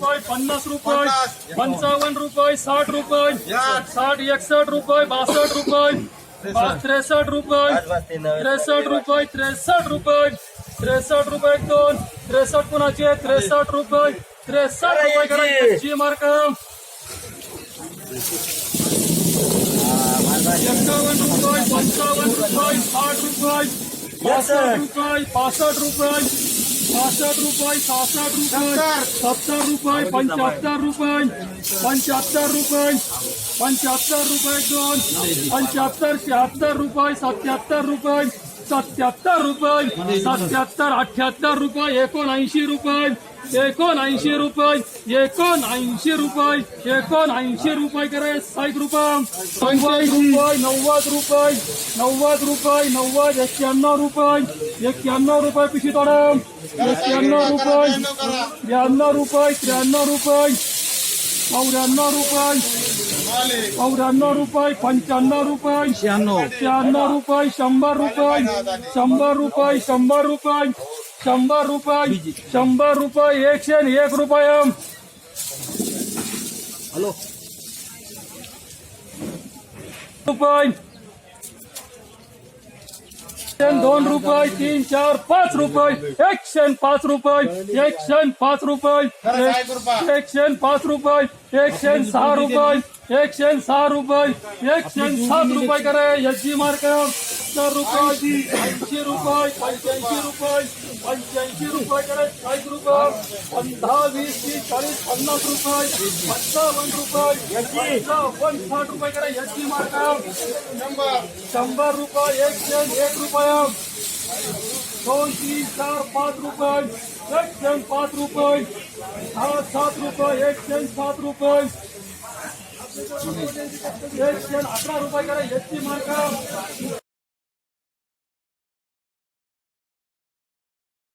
रुपये पन्नास रुपये पंचावन्न रुपये साठ रुपये साठ एकसठ रुपये बासष्ट रुपये त्रेसष्ट रुपये त्रेसष्ट रुपये त्रेसष्ट रुपये त्रेसष्ट रुपये दोन त्रेसष्ट कुणाचे त्रेसष्ट रुपये त्रेसष्ट रुपये जी मार्क एकावन्न रुपये पंचावन्न रुपये साठ रुपये बासष्ट रुपये पासष्ट रुपये. पासष्ट रुपये सहासष्ट रुपये सत्तर। रुपये पंच्याहत्तर रुपये पंच्याहत्तर रुपये पंच्याहत्तर रुपये दोन पंच्याहत्तर शहात्तर रुपये सत्याहत्तर रुपये सत्याहत्तर रुपये सत्याहत्तर अठ्याहत्तर रुपये एकोणऐंशी रुपये एकोणऐंशी रुपये एकोणऐंशी रुपये एकोणऐंशी रुपये करे साठ रुपये नव्वद रुपये नव्वद रुपये नव्वद रुपये नव्वद एक्क्याण्णव रुपये एक्क्याण्णव रुपये पिशी तोडा एक्क्याण्णव रुपये ब्याण्णव रुपये त्र्याण्णव रुपये चौऱ्याण्णव रुपये चौऱ्याण्णव रुपये पंच्याण्णव रुपये शहाण्णव रुपये शंभर रुपये शंभर रुपये शंभर रुपये शंभर रुपये शंभर रुपये एकशे आणि एक रुपये रुपये। एकशे दोन रुपये तीन चार पाच रुपये। एकशे पाच रुपये। एकशे पाच रुपये। एकशे पाच रुपये। एकशे सहा रुपये। एकशे सहा रुपये। एकशे सात रुपये करे। याची मार्क सत्तर रुपये ऐंशी रुपये पंच्याऐंशी रुपये पंच्याऐंशी रुपये करे। चाळीस रुपये दहा वीस तीस चाळीस पन्नास रुपये पंचावन्न रुपये पंचावन्न साठ रुपये करे। याची मार्क शंभर रुपये एकशे एक रुपये दोन तीन चार पाच रुपये एकशे पाच रुपये सहा सात रुपये एकशे सात रुपये एकशे अकरा रुपये करा एकशे मार्क